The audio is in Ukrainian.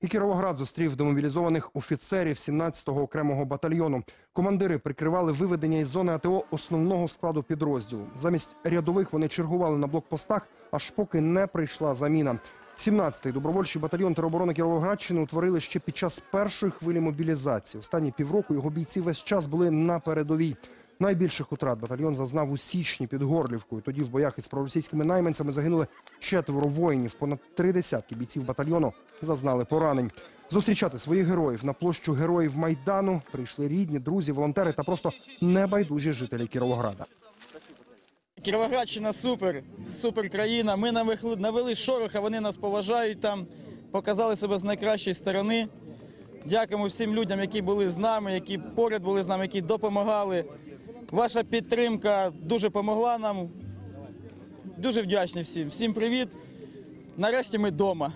І Кіровоград зустрів демобілізованих офіцерів 17-го окремого батальйону. Командири прикривали виведення із зони АТО основного складу підрозділу. Замість рядових вони чергували на блокпостах, аж поки не прийшла заміна. 17-й добровольчий батальйон тероборони Кіровоградщини утворили ще під час першої хвилі мобілізації. Останні півроку його бійці весь час були на передовій. Найбільших утрат батальйон зазнав у січні під Горлівкою. Тоді в боях із проросійськими найманцями загинули четверо воїнів. Понад три десятки бійців батальйону зазнали поранень. Зустрічати своїх героїв на площу героїв Майдану прийшли рідні, друзі, волонтери та просто небайдужі жителі Кіровограда. Кіровоградщина супер, супер країна. Ми навели, навели шороха, вони нас поважають там, показали себе з найкращої сторони. Дякуємо всім людям, які були з нами, які поряд були з нами, які допомагали. Ваша підтримка дуже допомогла нам. Дуже вдячні всім. Всім привіт. Нарешті ми вдома.